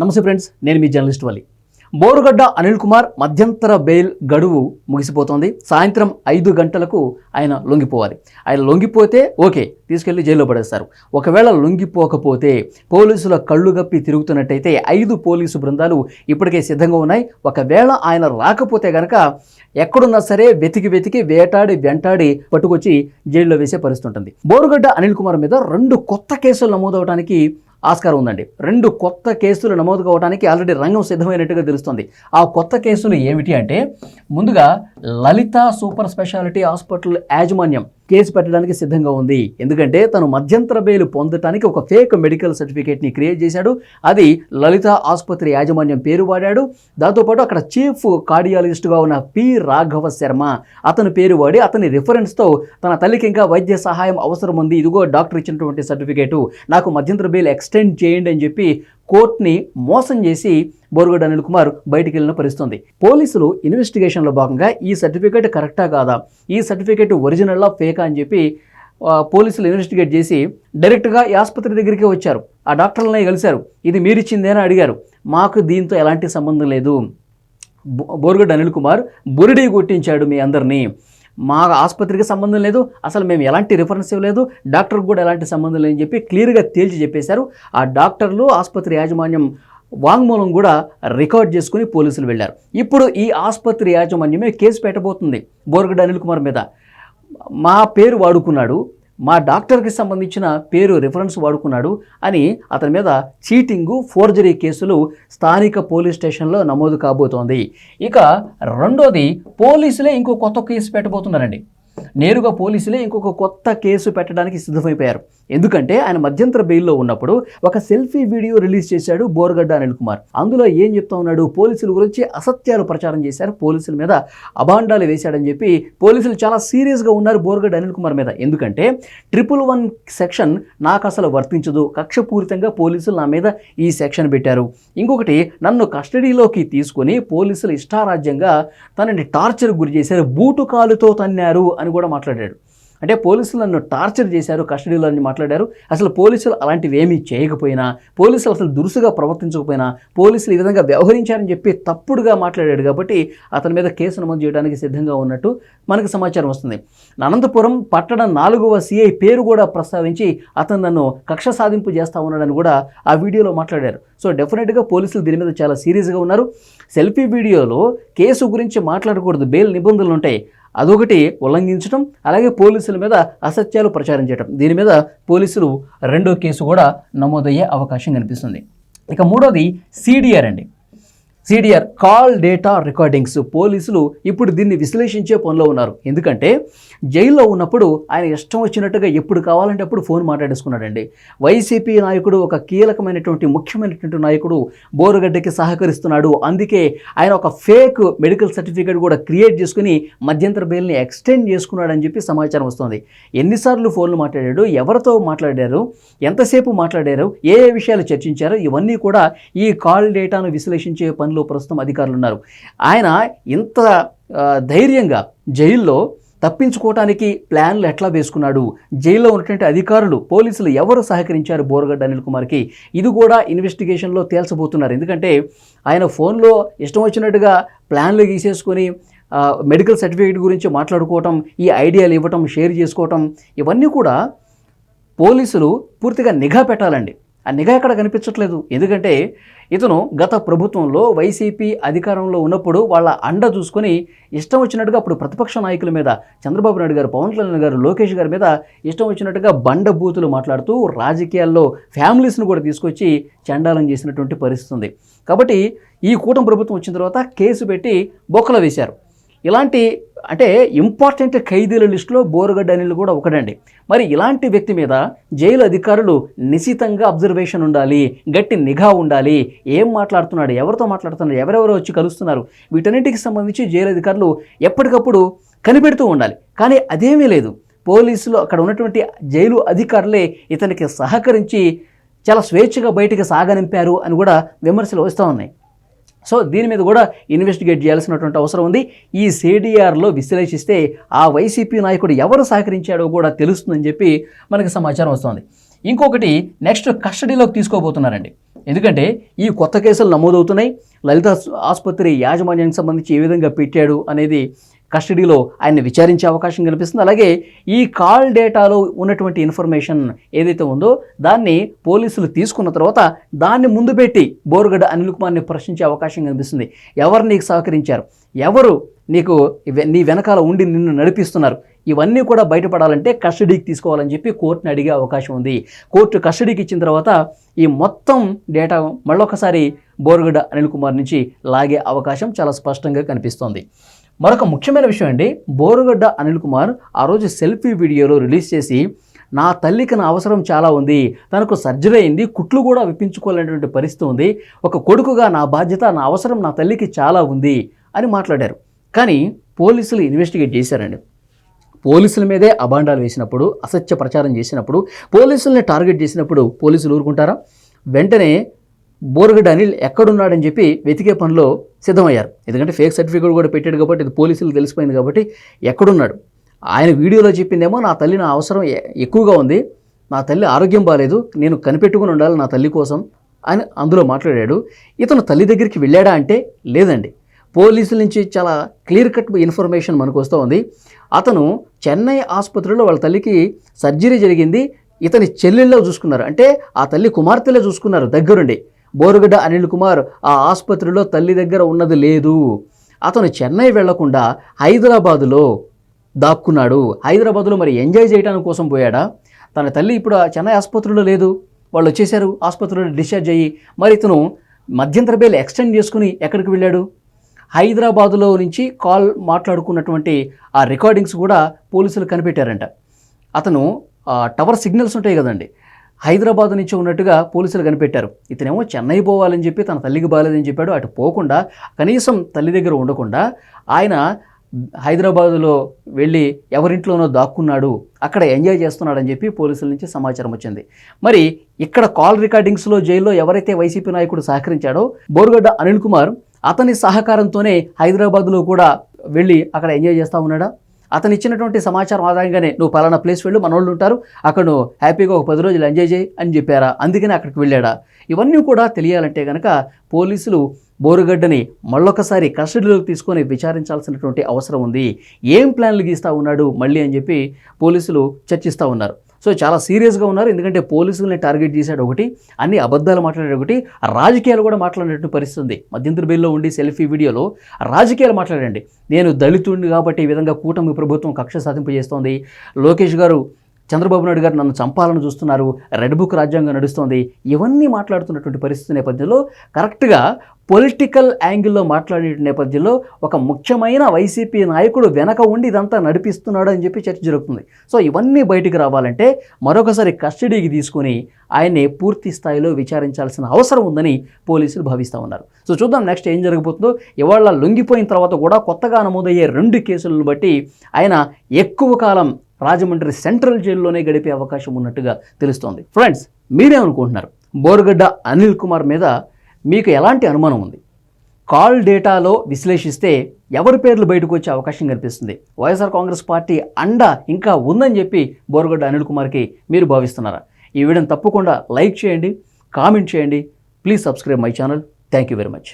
నమస్తే ఫ్రెండ్స్ నేను మీ జర్నలిస్ట్ వల్లి బోరుగడ్డ అనిల్ కుమార్ మధ్యంతర బెయిల్ గడువు ముగిసిపోతోంది. సాయంత్రం ఐదు గంటలకు ఆయన లొంగిపోవాలి. ఆయన లొంగిపోతే ఓకే తీసుకెళ్ళి జైల్లో పడేస్తారు. ఒకవేళ లొంగిపోకపోతే పోలీసుల కళ్ళు గప్పి తిరుగుతున్నట్టయితే ఐదు పోలీసు బృందాలు ఇప్పటికే సిద్ధంగా ఉన్నాయి. ఒకవేళ ఆయన రాకపోతే గనక ఎక్కడున్నా సరే వెతికి వెతికి వేటాడి వెంటాడి పట్టుకొచ్చి జైల్లో వేసే పరిస్థితి ఉంటుంది. బోరుగడ్డ అనిల్ కుమార్ మీద రెండు కొత్త కేసులు నమోదవడానికి ఆస్కారం ఉందండి. రెండు కొత్త కేసులు నమోదు కావడానికి ఆల్రెడీ రంగం సిద్ధమైనట్టుగా తెలుస్తుంది. ఆ కొత్త కేసులు ఏమిటి అంటే ముందుగా లలిత సూపర్ స్పెషాలిటీ హాస్పిటల్ యాజమాన్యం కేసు పెట్టడానికి సిద్ధంగా ఉంది. ఎందుకంటే తను మధ్యంతర బెయిల్ పొందటానికి ఒక ఫేక్ మెడికల్ సర్టిఫికేట్ని క్రియేట్ చేశాడు. అది లలిత ఆసుపత్రి యాజమాన్యం పేరు వాడాడు. దాంతోపాటు అక్కడ చీఫ్ కార్డియాలజిస్ట్గా ఉన్న పి రాఘవ శర్మ అతని పేరు వాడి అతని రిఫరెన్స్తో తన తల్లికి ఇంకా వైద్య సహాయం అవసరం ఉంది. ఇదిగో డాక్టర్ ఇచ్చినటువంటి సర్టిఫికేటు. నాకు మధ్యంతర బెయిల్ ఎక్స్టెండ్ చేయండి అని చెప్పి కోర్టుని మోసం చేసి బోరుగడ్డ అనిల్ కుమార్ బయటికి వెళ్ళిన పరిస్థితుంది. పోలీసులు ఇన్వెస్టిగేషన్లో భాగంగా ఈ సర్టిఫికేట్ కరెక్టా కాదా? ఈ సర్టిఫికేట్ ఒరిజినల్లా ఫేకా అని చెప్పి పోలీసులు ఇన్వెస్టిగేట్ చేసి డైరెక్ట్గా ఆసుపత్రి దగ్గరికి వచ్చారు. ఆ డాక్టర్లనే కలిశారు. ఇది మీరిచ్చిందేనా అడిగారు. మాకు దీంతో ఎలాంటి సంబంధం లేదు. బో- బోరుగడ్డ అనిల్ కుమార్ బురిడి కొట్టించాడు మీ అందరినీ. మా ఆసుపత్రికి సంబంధం లేదు. అసలు మేము ఎలాంటి రిఫరెన్స్ ఇవ్వలేదు. డాక్టర్కి కూడా ఎలాంటి సంబంధం లేదని చెప్పి క్లియర్గా తేల్చి చెప్పేశారు. ఆ డాక్టర్లు ఆసుపత్రి యాజమాన్యం వాంగ్మూలం కూడా రికార్డ్ చేసుకుని పోలీసులు వెళ్ళారు. ఇప్పుడు ఈ ఆసుపత్రి యాజమాన్యమే కేసు పెట్టబోతుంది బోర్గడ్ అనిల్ కుమార్ మీద. మా పేరు వాడుకున్నాడు మా డాక్టర్కి సంబంధించిన పేరు రిఫరెన్స్ వాడుకున్నాడు అని అతని మీద చీటింగు ఫోర్జరీ కేసులు స్థానిక పోలీస్ స్టేషన్లో నమోదు కాబోతోంది. ఇక రెండోది పోలీసులే ఇంకో కొత్త కేసు పెట్టబోతున్నారండి. నేరుగా పోలీసులే ఇంకొక కొత్త కేసు పెట్టడానికి సిద్ధమైపోయారు. ఎందుకంటే ఆయన మధ్యంతర బెయిల్లో ఉన్నప్పుడు ఒక సెల్ఫీ వీడియో రిలీజ్ చేశాడు బోర్గడ్డ అనిల్ కుమార్. అందులో ఏం చెప్తా ఉన్నాడు? పోలీసుల గురించి అసత్యాలు ప్రచారం చేశారు. పోలీసుల మీద అభాండాలు వేశాడని చెప్పి పోలీసులు చాలా సీరియస్గా ఉన్నారు బోర్గడ్డ అనిల్ కుమార్ మీద. ఎందుకంటే ట్రిపుల్ వన్ సెక్షన్ నాకు అసలు వర్తించదు. కక్షపూరితంగా పోలీసులు నా మీద ఈ సెక్షన్ పెట్టారు. ఇంకొకటి నన్ను కస్టడీలోకి తీసుకొని పోలీసులు ఇష్టారాజ్యంగా తనని టార్చర్ గురి చేశారు. బూటు కాలుతో తన్నారు అని కూడా మాట్లాడాడు. అంటే పోలీసులు నన్ను టార్చర్ చేశారు కస్టడీలో అని మాట్లాడారు. అసలు పోలీసులు అలాంటివి ఏమీ చేయకపోయినా పోలీసులు అసలు దురుసుగా ప్రవర్తించకపోయినా పోలీసులు ఈ విధంగా వ్యవహరించారని చెప్పి తప్పుడుగా మాట్లాడాడు కాబట్టి అతని మీద కేసు నమోదు చేయడానికి సిద్ధంగా ఉన్నట్టు మనకు సమాచారం వస్తుంది. అనంతపురం పట్టణ నాలుగవ సిఐ పేరు కూడా ప్రస్తావించి అతను నన్ను కక్ష సాధింపు చేస్తా ఉన్నాడని కూడా ఆ వీడియోలో మాట్లాడారు. సో డెఫినెట్గా పోలీసులు దీని మీద చాలా సీరియస్గా ఉన్నారు. సెల్ఫీ వీడియోలో కేసు గురించి మాట్లాడకూడదు. బెయిల్ నిబంధనలు ఉంటాయి. అదొకటి ఉల్లంఘించడం అలాగే పోలీసుల మీద అసత్యాలు ప్రచారం చేయడం దీని మీద పోలీసులు రెండో కేసు కూడా నమోదయ్యే అవకాశం కనిపిస్తుంది. ఇక మూడోది సిడిఆర్ అండి. సిడిఆర్ కాల్ డేటా రికార్డింగ్స్ పోలీసులు ఇప్పుడు దీన్ని విశ్లేషించే పనిలో ఉన్నారు. ఎందుకంటే జైల్లో ఉన్నప్పుడు ఆయన ఇష్టం వచ్చినట్టుగా ఎప్పుడు కావాలంటే అప్పుడు ఫోన్ మాట్లాడేసుకున్నాడండి. వైసీపీ నాయకుడు ఒక కీలకమైనటువంటి ముఖ్యమైనటువంటి నాయకుడు బోరుగడ్డకి సహకరిస్తున్నాడు. అందుకే ఆయన ఒక ఫేక్ మెడికల్ సర్టిఫికేట్ కూడా క్రియేట్ చేసుకుని మధ్యంతర బెయిల్ని ఎక్స్టెండ్ చేసుకున్నాడని చెప్పి సమాచారం వస్తుంది. ఎన్నిసార్లు ఫోన్లు మాట్లాడాడు ఎవరితో మాట్లాడారు ఎంతసేపు మాట్లాడారు ఏ ఏ విషయాలు చర్చించారు ఇవన్నీ కూడా ఈ కాల్ డేటాను విశ్లేషించే పని స్థానంలో ప్రస్తుతం అధికారులు ఉన్నారు. ఆయన ఇంత ధైర్యంగా జైల్లో తప్పించుకోవటానికి ప్లాన్లు ఎట్లా వేసుకున్నాడు? జైల్లో ఉన్నటువంటి అధికారులు పోలీసులు ఎవరు సహకరించారు? బోరగడ్డ అనిల్ కుమార్కి ఇది కూడా ఇన్వెస్టిగేషన్లో తేల్చబోతున్నారు. ఎందుకంటే ఆయన ఫోన్లో ఇష్టం వచ్చినట్టుగా ప్లాన్లు గీసేసుకొని మెడికల్ సర్టిఫికేట్ గురించి మాట్లాడుకోవటం ఈ ఐడియాలు ఇవ్వటం షేర్ చేసుకోవటం ఇవన్నీ కూడా పోలీసులు పూర్తిగా నిఘా పెట్టాలండి. ఆ నిఘా ఎక్కడ కనిపించట్లేదు. ఎందుకంటే ఇతను గత ప్రభుత్వంలో వైసీపీ అధికారంలో ఉన్నప్పుడు వాళ్ళ అండ చూసుకొని ఇష్టం వచ్చినట్టుగా అప్పుడు ప్రతిపక్ష నాయకుల మీద చంద్రబాబు నాయుడు గారు పవన్ కళ్యాణ్ గారు లోకేష్ గారి మీద ఇష్టం వచ్చినట్టుగా బండ బూతులు మాట్లాడుతూ రాజకీయాల్లో ఫ్యామిలీస్ను కూడా తీసుకొచ్చి చండాలం చేసినటువంటి పరిస్థితి ఉంది. కాబట్టి ఈ కూటమి ప్రభుత్వం వచ్చిన తర్వాత కేసు పెట్టి బొక్కలు వేశారు. ఇలాంటి అంటే ఇంపార్టెంట్ ఖైదీల లిస్టులో బోరుగడ్డ అనిల్ కూడా ఒకడండి మరి ఇలాంటి వ్యక్తి మీద జైలు అధికారులు నిశితంగా అబ్జర్వేషన్ ఉండాలి గట్టి నిఘా ఉండాలి. ఏం మాట్లాడుతున్నాడు ఎవరితో మాట్లాడుతున్నాడు ఎవరెవరు వచ్చి కలుస్తున్నారు? వీటన్నిటికి సంబంధించి జైలు అధికారులు ఎప్పటికప్పుడు కనిపెడుతూ ఉండాలి. కానీ అదేమీ లేదు. పోలీసులు అక్కడ ఉన్నటువంటి జైలు అధికారులే ఇతనికి సహకరించి చాలా స్వేచ్ఛగా బయటికి సాగనింపారు అని కూడా విమర్శలు వస్తూ ఉన్నాయి. సో దీని మీద కూడా ఇన్వెస్టిగేట్ చేయాల్సినటువంటి అవసరం ఉంది. ఈ సిడిఆర్లో విశ్లేషిస్తే ఆ వైసీపీ నాయకుడు ఎవరు సహకరించాడో కూడా తెలుస్తుందని చెప్పి మనకి సమాచారం వస్తుంది. ఇంకొకటి నెక్స్ట్ కస్టడీలోకి తీసుకోబోతున్నారండి. ఎందుకంటే ఈ కొత్త కేసులు నమోదవుతున్నాయి. లలిత ఆసుపత్రి యాజమాన్యానికి సంబంధించి ఏ విధంగా పెట్టాడు అనేది కస్టడీలో ఆయన్ని విచారించే అవకాశం కనిపిస్తుంది అలాగే ఈ కాల్ డేటాలో ఉన్నటువంటి ఇన్ఫర్మేషన్ ఏదైతే ఉందో దాన్ని పోలీసులు తీసుకున్న తర్వాత దాన్ని ముందు పెట్టి బోరుగడ్డ అనిల్ కుమార్ని ప్రశ్నించే అవకాశం కనిపిస్తుంది ఎవరు నీకు సహకరించారు? ఎవరు నీకు నీ వెనకాల ఉండి నిన్ను నడిపిస్తున్నారు? ఇవన్నీ కూడా బయటపడాలంటే కస్టడీకి తీసుకోవాలని చెప్పి కోర్టుని అడిగే అవకాశం ఉంది. కోర్టు కస్టడీకి ఇచ్చిన తర్వాత ఈ మొత్తం డేటా మళ్ళొకసారి బోరుగడ్డ అనిల్ కుమార్ నుంచి లాగే అవకాశం చాలా స్పష్టంగా కనిపిస్తోంది. మరొక ముఖ్యమైన విషయం అండి బోరుగడ్డ అనిల్ కుమార్ ఆ రోజు సెల్ఫీ వీడియోలో రిలీజ్ చేసి నా తల్లికి నా అవసరం చాలా ఉంది తనకు సర్జరీ అయింది కుట్లు కూడా విప్పించుకోలేనటువంటి పరిస్థితి ఉంది ఒక కొడుకుగా నా బాధ్యత నా అవసరం నా తల్లికి చాలా ఉంది అని మాట్లాడారు. కానీ పోలీసులు ఇన్వెస్టిగేట్ చేశారండి. పోలీసుల మీదే అబాండాలు వేసినప్పుడు అసత్య ప్రచారం చేసినప్పుడు పోలీసుల్ని టార్గెట్ చేసినప్పుడు పోలీసులు ఊరుకుంటారా? వెంటనే బోర్గడ్ అనిల్ ఎక్కడున్నాడని చెప్పి వెతికే పనిలో సిద్ధమయ్యారు. ఎందుకంటే ఫేక్ సర్టిఫికేట్ కూడా పెట్టాడు కాబట్టి ఇది పోలీసులు తెలిసిపోయింది కాబట్టి ఎక్కడున్నాడు. ఆయన వీడియోలో చెప్పిందేమో నా తల్లి నా అవసరం ఎక్కువగా ఉంది. నా తల్లి ఆరోగ్యం బాగాలేదు నేను కనిపెట్టుకుని ఉండాలి నా తల్లి కోసం అని అందులో మాట్లాడాడు. ఇతను తల్లి దగ్గరికి వెళ్ళాడా అంటే లేదండి. పోలీసుల నుంచి చాలా క్లియర్ కట్ ఇన్ఫర్మేషన్ మనకు వస్తూ ఉంది. అతను చెన్నై ఆసుపత్రిలో వాళ్ళ తల్లికి సర్జరీ జరిగింది. ఇతని చెల్లెల్లో చూసుకున్నారు. అంటే ఆ తల్లి కుమార్తెలో చూసుకున్నారు దగ్గరుండి. బోరుగడ్డ అనిల్ కుమార్ ఆ ఆసుపత్రిలో తల్లి దగ్గర ఉన్నది లేదు. అతను చెన్నై వెళ్ళకుండా హైదరాబాదులో దాక్కున్నాడు. హైదరాబాద్లో మరి ఎంజాయ్ చేయడానికి కోసం పోయాడా? తన తల్లి ఇప్పుడు చెన్నై ఆసుపత్రిలో లేదు. వాళ్ళు వచ్చేసారు ఆసుపత్రిలో డిశ్చార్జ్ అయ్యి మరి ఇతను మధ్యంతర బేలు ఎక్స్టెండ్ చేసుకుని ఎక్కడికి వెళ్ళాడు? హైదరాబాదులో నుంచి కాల్ మాట్లాడుకున్నటువంటి ఆ రికార్డింగ్స్ కూడా పోలీసులు కనిపెట్టారంట. అతను టవర్ సిగ్నల్స్ ఉంటాయి కదండి హైదరాబాద్ నుంచి ఉన్నట్టుగా పోలీసులు కనిపెట్టారు. ఇతనేమో చెన్నై పోవాలని చెప్పి తన తల్లికి బాగాలేదని చెప్పాడు. అటు పోకుండా కనీసం తల్లి దగ్గర ఉండకుండా ఆయన హైదరాబాదులో వెళ్ళి ఎవరింట్లోనో దాక్కున్నాడు అక్కడ ఎంజాయ్ చేస్తున్నాడని చెప్పి పోలీసుల నుంచి సమాచారం వచ్చింది. మరి ఇక్కడ కాల్ రికార్డింగ్స్లో జైల్లో ఎవరైతే వైసీపీ నాయకుడు సహకరించాడో బోరుగడ్డ అనిల్ కుమార్ అతని సహకారంతోనే హైదరాబాద్లో కూడా వెళ్ళి అక్కడ ఎంజాయ్ చేస్తూ ఉన్నాడా? అతను ఇచ్చినటువంటి సమాచారం ఆధారంగానే నువ్వు పలానా ప్లేస్ వెళ్ళు మనోళ్ళు ఉంటారు. అక్కడ నువ్వు హ్యాపీగా ఒక పది రోజులు ఎంజాయ్ చేయి అని చెప్పారా? అందుకనే అక్కడికి వెళ్ళాడా? ఇవన్నీ కూడా తెలియాలంటే కనుక పోలీసులు బోరుగడ్డని మళ్ళొకసారి కస్టడీలోకి తీసుకొని విచారించాల్సినటువంటి అవసరం ఉంది. ఏం ప్లాన్లు గీస్తూ ఉన్నాడు మళ్ళీ అని చెప్పి పోలీసులు చర్చిస్తూ ఉన్నారు. సో చాలా సీరియస్గా ఉన్నారు. ఎందుకంటే పోలీసుల్ని టార్గెట్ చేశాడు ఒకటి అన్ని అబద్ధాలు మాట్లాడాడు ఒకటి రాజకీయాలు కూడా మాట్లాడినట్టు పరిస్థితి ఉంది మధ్యంతర బిల్లో ఉండి సెల్ఫీ వీడియోలో రాజకీయాలు మాట్లాడండి. నేను దళితుడిని కాబట్టి ఈ విధంగా కూటమి ప్రభుత్వం కక్ష సాధింపు చేస్తోంది లోకేష్ గారు చంద్రబాబు నాయుడు గారు నన్ను చంపాలని చూస్తున్నారు. రెడ్ బుక్ రాజ్యాంగం నడుస్తోంది. ఇవన్నీ మాట్లాడుతున్నటువంటి పరిస్థితి నేపథ్యంలో కరెక్ట్గా పొలిటికల్ యాంగిల్లో మాట్లాడే నేపథ్యంలో ఒక ముఖ్యమైన వైసీపీ నాయకుడు వెనక ఉండి ఇదంతా నడిపిస్తున్నాడు అని చెప్పి చర్చ జరుగుతుంది. సో ఇవన్నీ బయటికి రావాలంటే మరొకసారి కస్టడీకి తీసుకుని ఆయన్ని పూర్తి స్థాయిలో విచారించాల్సిన అవసరం ఉందని పోలీసులు భావిస్తూ ఉన్నారు. సో చూద్దాం నెక్స్ట్ ఏం జరగబోతుందో. ఇవాళ లొంగిపోయిన తర్వాత కూడా కొత్తగా నమోదయ్యే రెండు కేసులను బట్టి ఆయన ఎక్కువ కాలం రాజమండ్రి సెంట్రల్ జైల్లోనే గడిపే అవకాశం ఉన్నట్టుగా తెలుస్తోంది. ఫ్రెండ్స్ మీరేమనుకుంటున్నారు? బోరుగడ్డ అనిల్ కుమార్ మీద మీకు ఎలాంటి అనుమానం ఉంది? కాల్ డేటాలో విశ్లేషిస్తే ఎవరి పేర్లు బయటకు వచ్చే అవకాశం కనిపిస్తుంది? వైఎస్ఆర్ కాంగ్రెస్ పార్టీ అండ ఇంకా ఉందని చెప్పి బోరుగడ్డ అనిల్ కుమార్కి మీరు భావిస్తున్నారా? ఈ వీడియోని తప్పకుండా లైక్ చేయండి కామెంట్ చేయండి. Please subscribe my channel. Thank you very much.